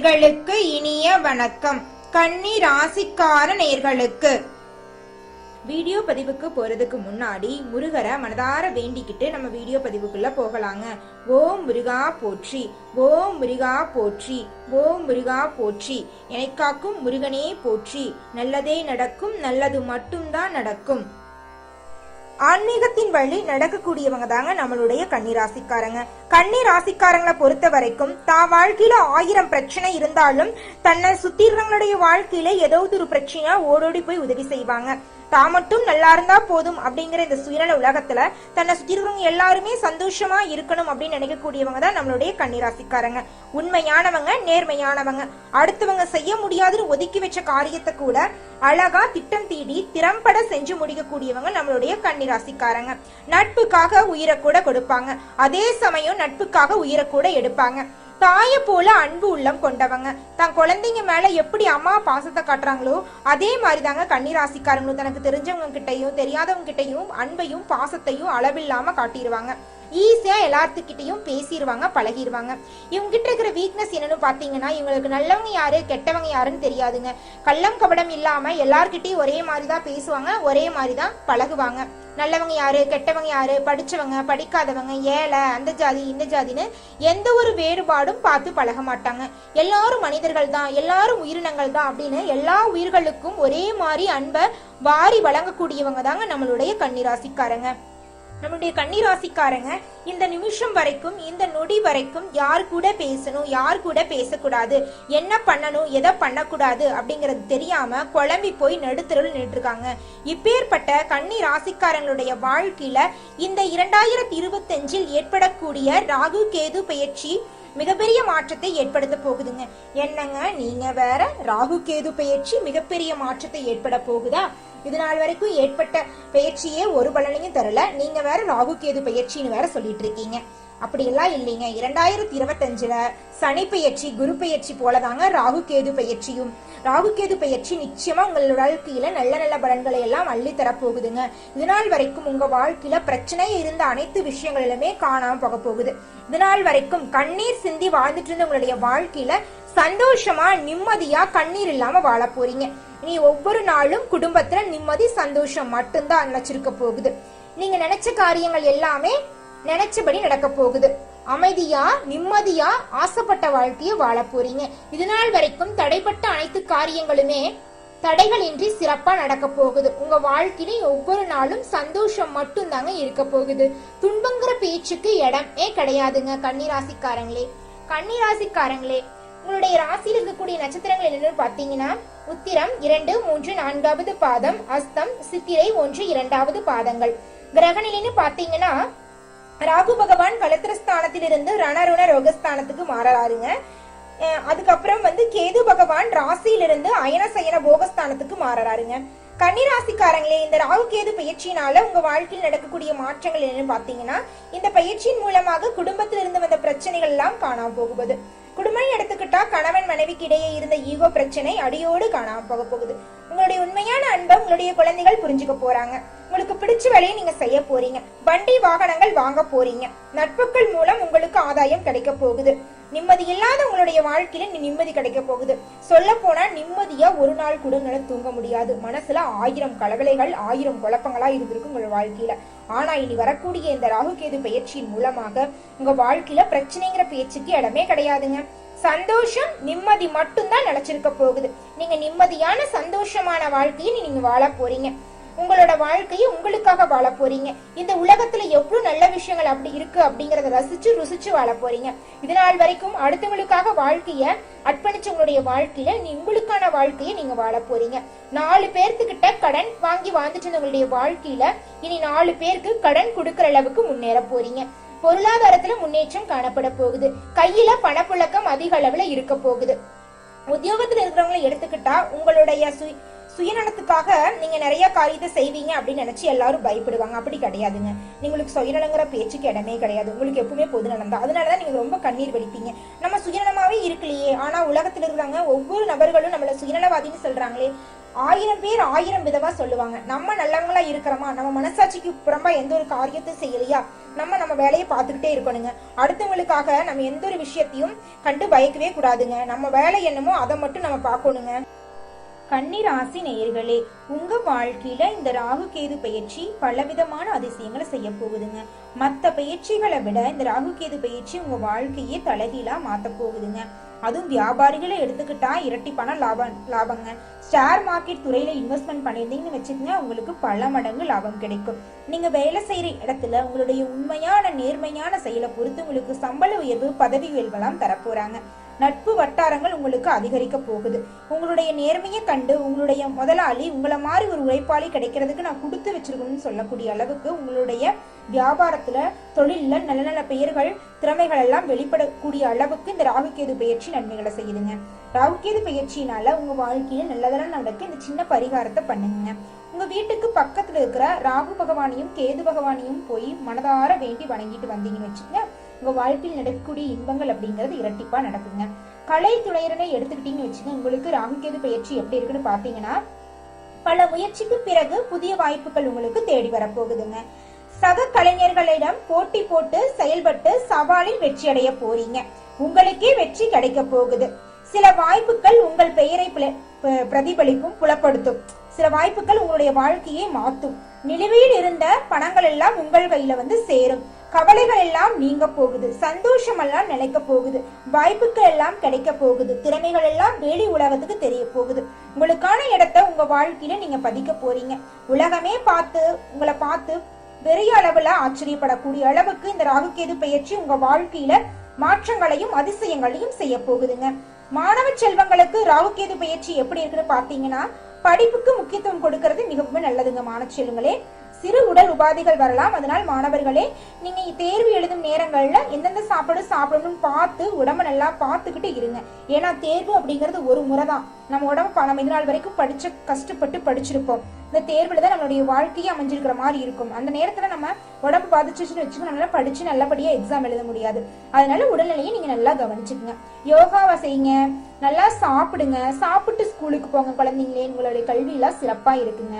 நேர்களுக்கு இனிய வணக்கம். கன்னி ராசிக்கார நேர்களுக்கு. வீடியோ பதிவுக்கு போறதுக்கு முன்னாடி முருகரை மனதார வேண்டிக்கிட்டு நம்ம வீடியோ பதிவுக்குள்ள போகலாங்க. ஓம் முருகா போற்றி ஓம் முருகா போற்றி ஓம் முருகா போற்றி. என்னை காக்கும் முருகனே போற்றி. நல்லதே நடக்கும் நல்லது மட்டும்தான் நடக்கும். ஆன்மீகத்தின் வழி நடக்கக்கூடியவங்க தாங்க நம்மளுடைய கன்னி ராசிக்காரங்க கன்னி ராசிக்காரங்களை பொறுத்த வரைக்கும் தான் வாழ்க்கையில ஆயிரம் பிரச்சனை இருந்தாலும் தன்னை சுத்திரங்களுடைய வாழ்க்கையில ஏதாவது ஒரு பிரச்சனையா ஓடோடி போய் உதவி செய்வாங்க. தான் மட்டும் நல்லா இருந்தா போதும் அப்படிங்கிற இந்த சுயநல உலகத்துல தன்னை சுத்தி இருக்கிறவங்க எல்லாருமே சந்தோஷமா இருக்கணும் அப்படின்னு நினைக்கக்கூடியவங்க தான் நம்மளுடைய கன்னிராசிக்காரங்க. உண்மையானவங்க நேர்மையானவங்க. அடுத்தவங்க செய்ய முடியாதுன்னு ஒதுக்கி வச்ச காரியத்தை கூட அழகா திட்டம் தீடி திறம்பட செஞ்சு முடிக்கக்கூடியவங்க நம்மளுடைய கன்னிராசிக்காரங்க. நட்புக்காக உயிரை கூட கொடுப்பாங்க. அதே சமயம் நட்புக்காக உயிரை கூட எடுப்பாங்க. தாய போல அன்பு உள்ளம் கொண்டவங்க. தன் குழந்தைங்க மேல எப்படி அம்மா பாசத்தை காட்டுறாங்களோ அதே மாதிரி தாங்க கன்னிராசிக்காரங்களும் தனக்கு தெரிஞ்சவங்க கிட்டயும் தெரியாதவங்க கிட்டையும் அன்பையும் பாசத்தையும் அளவில்லாம காட்டிடுவாங்க. ஈஸியாக எல்லாத்துக்கிட்டையும் பேசிடுவாங்க பழகிடுவாங்க இவங்ககிட்ட இருக்கிற வீக்னஸ் என்னன்னு பார்த்தீங்கன்னா இவங்களுக்கு நல்லவங்க யாரு கெட்டவங்க யாருன்னு தெரியாதுங்க. கள்ளம் கபடம் இல்லாமல் எல்லார்கிட்டையும் ஒரே மாதிரி தான் பேசுவாங்க ஒரே மாதிரி தான் பழகுவாங்க. நல்லவங்க யாரு கெட்டவங்க யாரு படிச்சவங்க படிக்காதவங்க ஏழை அந்த ஜாதி இந்த ஜாதின்னு எந்த ஒரு வேறுபாடும் பார்த்து பழக மாட்டாங்க. எல்லாரும் மனிதர்கள் தான் எல்லாரும் உயிரினங்கள் தான் அப்படின்னு எல்லா உயிர்களுக்கும் ஒரே மாதிரி அன்பை வாரி வழங்கக்கூடியவங்க தாங்க நம்மளுடைய கன்னிராசிக்காரங்க. நம்மளுடைய கன்னிராசிக்காரங்க இந்த நிமிஷம் வரைக்கும் இந்த நொடி வரைக்கும் யார் கூட பேசணும் யார் கூட பேசக்கூடாது என்ன பண்ணணும் எதை பண்ணக்கூடாது அப்படிங்கறது தெரியாம குழம்பி போய் நடுத்தருள் நின்றுருக்காங்க இப்பேற்பட்ட கன்னி ராசிக்காரங்களுடைய வாழ்க்கையில இந்த இரண்டாயிரத்தி இருபத்தஞ்சில் ஏற்படக்கூடிய ராகு கேது பயிற்சி மிகப்பெரிய மாற்றத்தை ஏற்படுத்த போகுதுங்க. என்னங்க? நீங்க வேற ராகு கேது பயிற்சி மிகப்பெரிய மாற்றத்தை ஏற்பட போகுதா? இது நாள் வரைக்கும் ஏற்பட்ட பயிற்சியே ஒரு பலனையும் தரல. நீங்க வேற ராகு கேது பயிற்சின்னு வேற சொல்லிட்டு இருக்கீங்க அப்படியெல்லாம் இல்லைங்க. இரண்டாயிரத்தி இருபத்தஞ்சுல சனி பயிற்சி குரு பயிற்சி போலதாங்க ராகு கேது பயிற்சியும். ராகு கேது பயிற்சி நிச்சயமா உங்களோட வாழ்க்கையில நல்ல நல்ல பலன்களை எல்லாம் அள்ளி தரப்போகுதுங்க. இதனால் வரைக்கும் உங்க வாழ்க்கையில பிரச்சனை இருந்த அனைத்து விஷயங்களிலுமே காணாம போக போகுது. இதனால் வரைக்கும் கண்ணீர் சிந்தி வாழ்ந்துட்டு இருந்த உங்களுடைய வாழ்க்கையில சந்தோஷமா நிம்மதியா கண்ணீர் இல்லாம வாழ போறீங்க. நீ ஒவ்வொரு நாளும் குடும்பத்துல நிம்மதி சந்தோஷம் மட்டும்தான் நினைச்சிருக்க போகுது. நீங்க நினைச்ச காரியங்கள் எல்லாமே நினைச்சபடி நடக்க போகுது. அமைதியா நிம்மதியா ஆசைப்பட்ட வாழ்க்கையை வாழ போறீங்க. இது நாள் வரைக்கும் தடைப்பட்ட அனைத்து காரியங்களுமே தடைகளின்றி சிறப்பா நடக்க போகுது. உங்க வாழ்க்கையில ஒவ்வொரு நாளும் சந்தோஷம் மட்டும் தாங்க இருக்க போகுது. துன்பங்கிற பேச்சுக்கு இடமே கிடையாதுங்க கன்னிராசிக்காரங்களே. கன்னிராசிக்காரங்களே உங்களுடைய ராசியில் இருக்கக்கூடிய நட்சத்திரங்கள் என்னன்னு பாத்தீங்கன்னா உத்திரம் இரண்டு மூன்று நான்காவது பாதம் அஸ்தம் சித்திரை ஒன்று இரண்டாவது பாதங்கள். கிரகநிலைன்னு பார்த்தீங்கன்னா ராகு பகவான் கலத்திரஸ்தானத்திலிருந்து ரணருண ரோகஸ்தானத்துக்கு மாறாருங்க. அஹ் அதுக்கப்புறம் வந்து கேது பகவான் ராசியிலிருந்து அயன சயன போகஸ்தானத்துக்கு மாறறாருங்க கன்னிராசிக்காரங்களே இந்த ராகு கேது பயிற்சியினால உங்க வாழ்க்கையில் நடக்கக்கூடிய மாற்றங்கள் என்னன்னு பாத்தீங்கன்னா இந்த பயிற்சியின் மூலமாக குடும்பத்திலிருந்து வந்த பிரச்சனைகள் எல்லாம் காணாம போகுது குடும்பம் எடுத்துக்கிட்டா கணவன் மனைவிக்கு இடையே இருந்த ஈகோ பிரச்சனை அடியோடு காணாம போக போகுது. உங்களுடைய உண்மையான அன்பை உங்களுடைய குழந்தைகள் புரிஞ்சுக்க போறாங்க. உங்களுக்கு பிடிச்ச வேலையை நீங்க செய்ய போறீங்க. வண்டி வாகனங்கள் வாங்க போறீங்க. நட்புகள் மூலம் உங்களுக்கு ஆதாயம் கிடைக்க போகுது. நிம்மதி இல்லாத உங்களுடைய வாழ்க்கையில நிம்மதி கிடைக்க போகுது. சொல்ல போனா நிம்மதியா ஒரு நாள் கூட தூங்க முடியாது. மனசுல ஆயிரம் கலவலைகள் ஆயிரம் குழப்பங்களா இருந்திருக்கு உங்களோட வாழ்க்கையில. ஆனா இனி வரக்கூடிய இந்த ராகுகேது பயிற்சியின் மூலமாக உங்க வாழ்க்கையில பிரச்சனைங்கிற பேச்சுக்கு இடமே கிடையாதுங்க. சந்தோஷம் நிம்மதி மட்டும்தான் நிலைச்சிருக்க போகுது. நீங்க நிம்மதியான சந்தோஷமான வாழ்க்கையை நீங்க வாழ போறீங்க. உங்களோட வாழ்க்கையை உங்களுக்காக வாழ போறீங்க. இந்த உலகத்துல எவ்வளவு நல்ல விஷயங்கள் அப்படி இருக்கு அப்படிங்கறத ரசிச்சு ருசிச்சு வாழ போறீங்க. இது நாள் வரைக்கும் அடுத்தவங்களுக்காக வாழ்க்கைய அர்ப்பணிச்சவங்களுடைய வாழ்க்கையில நீ உங்களுக்கான வாழ்க்கையை நீங்க வாழ போறீங்க. நாலு பேர்த்துக்கிட்ட கடன் வாங்கி வாழ்ந்துட்டு இருந்தவங்களுடைய வாழ்க்கையில இனி நாலு பேருக்கு கடன் கொடுக்கற அளவுக்கு முன்னேற போறீங்க. பொருளாதாரத்துல முன்னேற்றம் காணப்பட போகுது. கையில பணப்புழக்கம் அதிக அளவுல இருக்க போகுது. உத்தியோகத்துல இருக்கிறவங்களை எடுத்துக்கிட்டா உங்களுடைய சுய சுயநலத்துக்காக நீங்க நிறைய காரியத்தை செய்வீங்க அப்படின்னு நினைச்சு எல்லாரும் பயப்படுவாங்க. அப்படி கிடையாதுங்க. நீங்களுக்கு சுயநலங்கிற பேச்சுக்கு இடமே கிடையாது. உங்களுக்கு எப்பவுமே பொது நலம் தான் அதனாலதான் நீங்க ரொம்ப கண்ணீர் வலிப்பீங்க நம்ம சுயநலமாவே இருக்கலையே. ஆனா உலகத்துல இருக்கிறாங்க ஒவ்வொரு நபர்களும் நம்மள சுயநலவாதின்னு சொல்றாங்களே. ஆயிரம் பேர் ஆயிரம் விதமா சொல்லுவாங்க. நம்ம நல்லவங்களா இருக்கிறோமா? நம்ம மனசாட்சிக்கு புறம்பா எந்த ஒரு காரியத்தையும் செய்யலையா? நம்ம நம்ம வேலையை பார்த்துக்கிட்டே இருக்கணுங்க. அடுத்தவங்களுக்காக நம்ம எந்த ஒரு விஷயத்தையும் கண்டு பயக்கவே கூடாதுங்க. நம்ம வேலை என்னமோ அதை மட்டும் நம்ம பார்க்கணுங்க. கன்னிராசி நேயர்களே உங்க வாழ்க்கையில இந்த ராகு கேது பயிற்சி பலவிதமான அதிசயங்களை செய்ய போகுதுங்க. மற்ற பயிற்சிகளை விட இந்த ராகு கேது பயிற்சி உங்க வாழ்க்கையே தலைகீழா மாத்த போகுதுங்க. அதுவும் வியாபாரிகளை எடுத்துக்கிட்டா இரட்டி பணம் லாபம் லாபங்க. ஷேர் மார்க்கெட் துறையில இன்வெஸ்ட்மெண்ட் பண்ணியிருந்தீங்கன்னு வச்சுக்கோங்க உங்களுக்கு பல மடங்கு லாபம் கிடைக்கும். நீங்க வேலை செய்யற இடத்துல உங்களுடைய உண்மையான நேர்மையான செயலை பொறுத்து உங்களுக்கு சம்பள உயர்வு பதவி உயர்வெல்லாம் தரப்போறாங்க. நட்பு வட்டாரங்கள் உங்களுக்கு அதிகரிக்க போகுது. உங்களுடைய நேர்மையை கண்டு உங்களுடைய முதலாளி உங்களை மாதிரி ஒரு உழைப்பாளி கிடைக்கிறதுக்கு நான் கொடுத்து வச்சிருக்கணும்னு சொல்லக்கூடிய அளவுக்கு உங்களுடைய வியாபாரத்துல தொழிலில் நல்ல நல்ல பெயர்கள் திறமைகள் எல்லாம் வெளிப்படக்கூடிய அளவுக்கு இந்த ராகுகேது பயிற்சி நன்மைகளை செய்யுதுங்க. ராகுகேது பயிற்சியினால உங்க வாழ்க்கையில நல்லதெல்லாம் நடக்க இந்த சின்ன பரிகாரத்தை பண்ணுங்க. உங்க வீட்டுக்கு பக்கத்துல இருக்கிற ராகு பகவானையும் கேது பகவானையும் போய் மனதார வேண்டி வணங்கிட்டு வந்தீங்கன்னு வச்சுக்கோங்க. உங்க வாழ்க்கையில் நடக்கக்கூடிய இன்பங்கள் அப்படிங்கிறது இரட்டிப்பா நடக்குங்க. கலை துணையரனை எடுத்துக்கிட்டீங்கன்னு வச்சுக்கோங்க. உங்களுக்கு ராகுகேது பயிற்சி எப்படி இருக்குன்னு பாத்தீங்கன்னா பல முயற்சிக்கு பிறகு புதிய வாய்ப்புகள் உங்களுக்கு தேடி வரப்போகுதுங்க. சக கலைஞர்களிடம் போட்டி போட்டு செயல்பட்டு சவாலில் வெற்றி அடைய போறீங்க. உங்களுக்கே வெற்றி கிடைக்க போகுது. சில வாய்ப்புகள் உங்கள் பெயரை பிரதிபலிக்கும் புலப்படுத்தும். சில வாய்ப்புகள் உங்களுடைய வாழ்க்கையை மாத்தும் நிலுவையில் இருந்த பணங்கள் எல்லாம் உங்கள் கையில வந்து சேரும். கவலைகள் எல்லாம் நீங்க போகுது சந்தோஷம் எல்லாம் நிலைக்க போகுது வாய்ப்புகள் எல்லாம் கிடைக்க போகுது திறமைகள் எல்லாம் வெளி உலகத்துக்கு தெரிய போகுது. உங்களுக்கான இடத்த உங்க வாழ்க்கையில நீங்க பதிக்க போறீங்க. உலகமே பார்த்து உங்களை பார்த்து பெரிய அளவுல ஆச்சரியப்படக்கூடிய அளவுக்கு இந்த ராகுகேது பயிற்சி உங்க வாழ்க்கையில மாற்றங்களையும் அதிசயங்களையும் செய்ய போகுதுங்க. மாணவ செல்வங்களுக்கு ராகுகேது பயிற்சி எப்படி இருக்குன்னு பாத்தீங்கன்னா படிப்புக்கு முக்கியத்துவம் கொடுக்கறது மிகவும் நல்லதுங்க மாணவ செல்வங்களே. சிறு உடல் உபாதைகள் வரலாம். அதனால் மாணவர்களே நீங்க தேர்வு எழுதும் நேரங்கள்ல எந்தெந்த சாப்பாடு சாப்பிடணும்னு பார்த்து உடம்ப நல்லா பார்த்துக்கிட்டு இருங்க. ஏன்னா தேர்வு அப்படிங்கிறது ஒரு முறை தான் நம்ம உடம்பு நம்ம இது நாள் வரைக்கும் படிச்சு கஷ்டப்பட்டு படிச்சிருப்போம். இந்த தேர்வுல தான் நம்மளுடைய வாழ்க்கையே அமைஞ்சிருக்கிற மாதிரி இருக்கும். அந்த நேரத்துல நம்ம உடம்பு பாதிச்சிச்சுன்னு வச்சுக்கோ நல்லா படிச்சு நல்லபடியா எக்ஸாம் எழுத முடியாது. அதனால உடல்நிலையை நீங்க நல்லா கவனிச்சுக்கோங்க. யோகாவை செய்யுங்க. நல்லா சாப்பிடுங்க. சாப்பிட்டு ஸ்கூலுக்கு போங்க. குழந்தைங்களே உங்களுடைய கல்வியெல்லாம் சிறப்பா இருக்குங்க.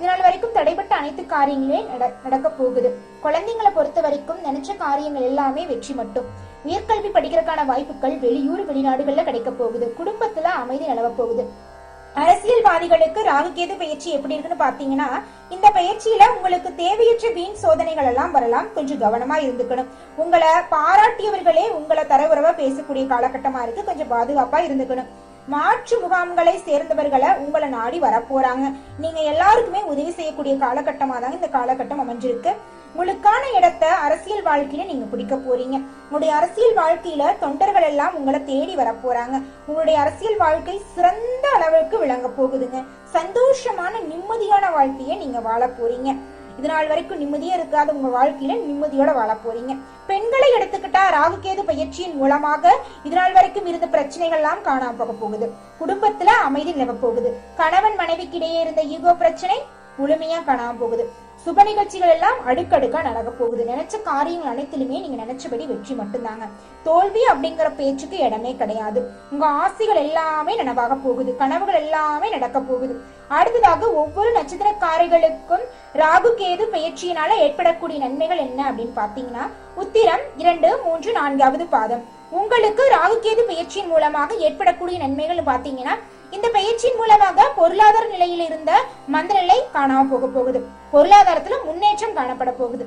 இதனால் வரைக்கும் தடைப்பட்ட அனைத்து காரியங்களே நட- நடக்க போகுது. குழந்தைங்களை பொறுத்த வரைக்கும் நினைச்ச காரியங்கள் எல்லாமே வெற்றி மட்டும். உயர்கல்வி படிக்கிறதுக்கான வாய்ப்புகள் வெளியூர் வெளிநாடுகள்ல கிடைக்க போகுது. குடும்பத்துல அமைதி நிலவ போகுது. அரசியல்வாதிகளுக்கு ராகுகேது பயிற்சி எப்படி இருக்குன்னு பாத்தீங்கன்னா இந்த பயிற்சியில உங்களுக்கு தேவையற்ற வீண் சோதனைகள் எல்லாம் வரலாம். கொஞ்சம் கவனமா இருந்துக்கணும். உங்களை பாராட்டியவர்களே உங்களை தரவுறவா பேசக்கூடிய காலகட்டமா இருக்கு. கொஞ்சம் பாதுகாப்பா இருந்துக்கணும். மாற்று முகாம்களை சேர்ந்தவர்களை உங்களை நாடி வரப்போறாங்க. நீங்க எல்லாருக்குமே உதவி செய்யக்கூடிய காலகட்டமா தாங்க இந்த காலகட்டம் அமைஞ்சிருக்கு. உங்களுக்கான இடத்த அரசியல் வாழ்க்கையில நீங்க பிடிக்க போறீங்க. உங்களுடைய அரசியல் வாழ்க்கையில தொண்டர்கள் எல்லாம் உங்களை தேடி வரப்போறாங்க. உங்களுடைய அரசியல் வாழ்க்கை சிறந்த அளவுக்கு விளங்க போகுதுங்க. சந்தோஷமான நிம்மதியான வாழ்க்கையை நீங்க வாழ போறீங்க. இது நாள் வரைக்கும் நிம்மதியா இருக்காத உங்க வாழ்க்கையில நிம்மதியோட வாழ போறீங்க. பெண்களை எடுத்துக்கிட்டா ராகுகேது பயிற்சியின் மூலமாக இது நாள் வரைக்கும் இருந்த பிரச்சனைகள் எல்லாம் காணாம போக போகுது. குடும்பத்துல அமைதி நிலவ போகுது. கணவன் மனைவிக்கு இடையே இருந்த ஈகோ பிரச்சனை முழுமையா காணாம போகுது. சுப நிகழ்ச்சிகள் எல்லாம் அடுக்கடுக்கா நடக்க போகுது. நினைச்ச காரியங்கள் அனைத்திலுமே நீங்க நினைச்சபடி வெற்றி மட்டும்தாங்க. தோல்வி அப்படிங்கிற பேச்சுக்கு இடமே கிடையாது. உங்க ஆசைகள் எல்லாமே நனவாக போகுது. கனவுகள் எல்லாமே நடக்க போகுது. அடுத்ததாக ஒவ்வொரு நட்சத்திரக்காரிகளுக்கும் ராகு கேது பயிற்சியினால ஏற்படக்கூடிய நன்மைகள் என்ன அப்படின்னு பாத்தீங்கன்னா உத்திரம் இரண்டு மூன்று நான்காவது பாதம். உங்களுக்கு ராகு கேது பயிற்சியின் மூலமாக ஏற்படக்கூடிய நன்மைகள் பாத்தீங்கன்னா இந்த பயிற்சியின் மூலமாக பொருளாதார நிலையில் இருந்த மந்தநிலை காணாம போக போகுது. பொருளாதாரத்துல முன்னேற்றம் காணப்பட போகுது.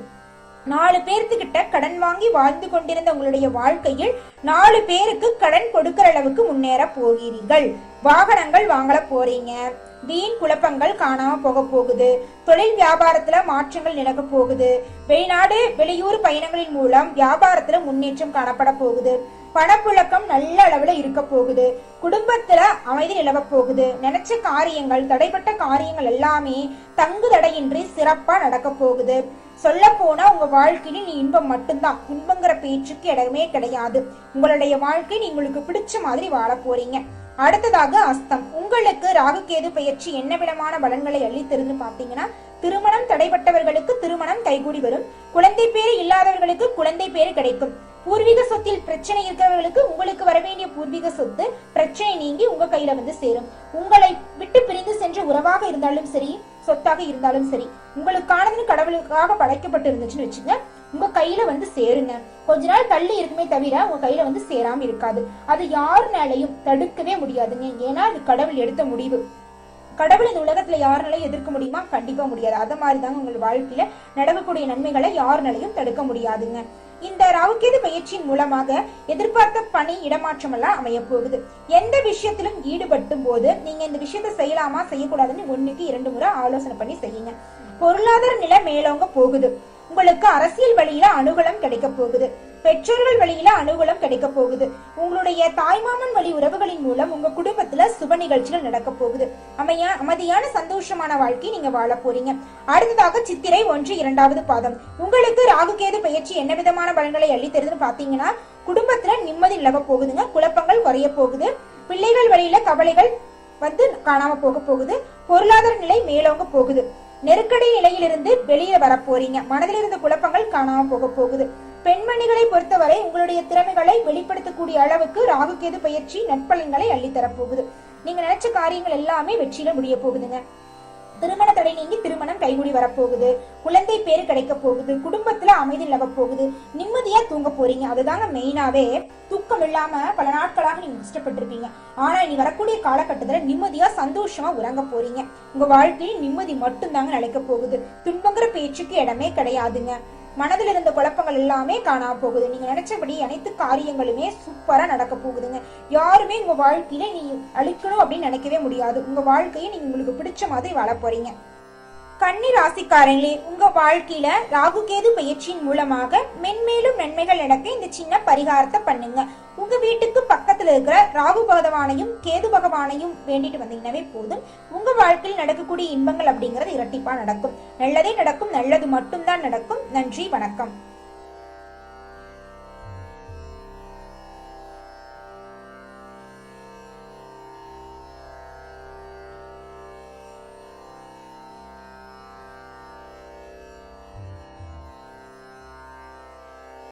நாலு பேர்த்துக்கிட்ட கடன் வாங்கி வாழ்ந்து கொண்டிருந்த உங்களுடைய வாழ்க்கையில் நாலு பேருக்கு கடன் கொடுக்கிற அளவுக்கு முன்னேற போகிறீர்கள். வாகனங்கள் வாங்கல போறீங்க. வீண் குழப்பங்கள் காணாம போக போகுது. தொழில் வியாபாரத்துல மாற்றங்கள் நடக்க போகுது. வெளிநாடு வெளியூர் பயணங்களின் மூலம் வியாபாரத்துல முன்னேற்றம் காணப்பட போகுது. பணப்புழக்கம் நல்ல அளவுல இருக்க போகுது. குடும்பத்துல அமைதி நிலவ போகுது. நினைச்ச காரியங்கள் தடைப்பட்ட காரியங்கள் எல்லாமே தங்கு தடையின்றி சிறப்பா நடக்க போகுது. சொல்ல போனா உங்க வாழ்க்கையில நீ இன்பம் மட்டும்தான். இன்பங்கிற பேச்சுக்கு இடமே கிடையாது. உங்களுடைய வாழ்க்கை நீ உங்களுக்கு பிடிச்ச மாதிரி வாழ போறீங்க. அடுத்ததாக அஸ்தம். உங்களுக்கு ராகுகேது பயிற்சி என்ன விதமான பலன்களை அள்ளித்திருந்து பாத்தீங்கன்னா திருமணம் தடைப்பட்டவர்களுக்கு திருமணம் கைகூடி வரும். குழந்தை பேரு இல்லாதவர்களுக்கு குழந்தை பேரு கிடைக்கும். பூர்வீக சொத்தில் பிரச்சனை இருக்கிறவர்களுக்கு உங்களுக்கு வர வேண்டிய பூர்வீக சொத்து பிரச்சனை நீங்கி உங்க கையில வந்து சேரும். உங்களை விட்டு பிரிந்து சென்ற உறவாக இருந்தாலும் சரி சொத்தாக இருந்தாலும் சரி உங்களுக்கானதுன்னு கடவுளுக்காக படைக்கப்பட்டு இருந்துச்சுன்னு வச்சுங்க உங்க கையில வந்து சேருங்க. கொஞ்ச நாள் தள்ளி இருக்குமே தவிர உங்க கையில வந்து சேராம இருக்காது. அது யாருனாலையும் தடுக்கவே முடியாதுங்க. ஏன்னா அது கடவுள் எடுத்த முடிவு. கடவுள் இந்த உலகத்துல யாருனாலையும் எதிர்க்க முடியுமா? கண்டிப்பா முடியாது. அத மாதிரி தாங்க உங்கள் வாழ்க்கையில நடக்கக்கூடிய நன்மைகளை யாருனாலையும் தடுக்க முடியாதுங்க. இந்த ராவுகேது பயிற்சியின் மூலமாக எதிர்பார்த்த பணி இடமாற்றம் எல்லாம் அமைய போகுது எந்த விஷயத்திலும் ஈடுபட்டும் போது நீங்க இந்த விஷயத்த செய்யலாமா செய்யக்கூடாதுன்னு ஒண்ணுக்கு இரண்டு முறை ஆலோசனை பண்ணி செய்யுங்க. பொருளாதார நிலை மேலோங்க போகுது. உங்களுக்கு அரசியல் வழியில அனுகூலம் கிடைக்க போகுது. பெற்றோர்கள் வழியில அனுகூலம் கிடைக்க போகுது. உங்களுடைய தாய்மாமன் வழி உறவுகளின் மூலம் உங்க குடும்பத்துல சுப நிகழ்ச்சிகள் நடக்க போகுது. அமையா அமைதியான சந்தோஷமான வாழ்க்கை நீங்க வாழ போறீங்க. அடுத்ததாக சித்திரை ஒன்று இரண்டாவது பாதம். உங்களுக்கு ராகுகேது பயிற்சி என்ன விதமான பலன்களை அள்ளி தருதுன்னு பாத்தீங்கன்னா குடும்பத்துல நிம்மதி நிலவ போகுதுங்க. குழப்பங்கள் குறைய போகுது. பிள்ளைகள் வழியில கவலைகள் வந்து காணாம போக போகுது. பொருளாதார நிலை மேலோங்க போகுது. நெருக்கடி நிலையிலிருந்து வெளியில வர போறீங்க. மனதில் இருந்த குழப்பங்கள் காணாம போக போகுது. பெண்மணிகளை பொறுத்தவரை உங்களுடைய திறமைகளை வெளிப்படுத்தக்கூடிய அளவுக்கு ராகுகேது பயிற்சி நட்பலன்களை அள்ளித்தரப் போகுது நீங்க நினைச்ச காரியங்கள் எல்லாமே வெற்றியில முடிய போகுதுங்க. திருமண தடை நீங்கி திருமணம் கைகூடி வரப்போகுது. குழந்தை பேரு கிடைக்க போகுது. குடும்பத்துல அமைதி நிலவ போகுது. நிம்மதியா தூங்க போறீங்க. அதுதாங்க மெயினாவே தூக்கம் இல்லாம பல நாட்களாக நீங்க கஷ்டப்பட்டிருப்பீங்க. ஆனா இனி வரக்கூடிய காலகட்டத்துல நிம்மதியா சந்தோஷமா உறங்க போறீங்க. உங்க வாழ்க்கையில் நிம்மதி மட்டும்தாங்க நிலைக்க போகுது. துன்பங்கிற பேச்சுக்கு இடமே கிடையாதுங்க. மனதில் இருந்த குழப்பங்கள் எல்லாமே காணாம போகுது. நீங்க நினைச்சபடி அனைத்து காரியங்களுமே சூப்பரா நடக்க போகுதுங்க. யாருமே உங்க வாழ்க்கையில நீ அழிக்கணும் அப்படின்னு நினைக்கவே முடியாது. உங்க வாழ்க்கையை நீங்க உங்களுக்கு பிடிச்ச மாதிரி வாழ போறீங்க. கன்னி ராசிக்காரங்களே உங்க வாழ்க்கையில ராகுகேது பயிற்சியின் மூலமாக மென்மேலும் நன்மைகள் நடக்க இந்த சின்ன பரிகாரத்தை பண்ணுங்க. உங்க வீட்டுக்கு பக்கத்துல இருக்கிற ராகு பகவானையும் கேது பகவானையும் வேண்டிட்டு வந்தீங்கன்னாவே போதும். உங்க வாழ்க்கையில் நடக்கக்கூடிய இன்பங்கள் அப்படிங்கறது இரட்டிப்பா நடக்கும். நல்லதே நடக்கும் நல்லது மட்டும்தான் நடக்கும். நன்றி வணக்கம்.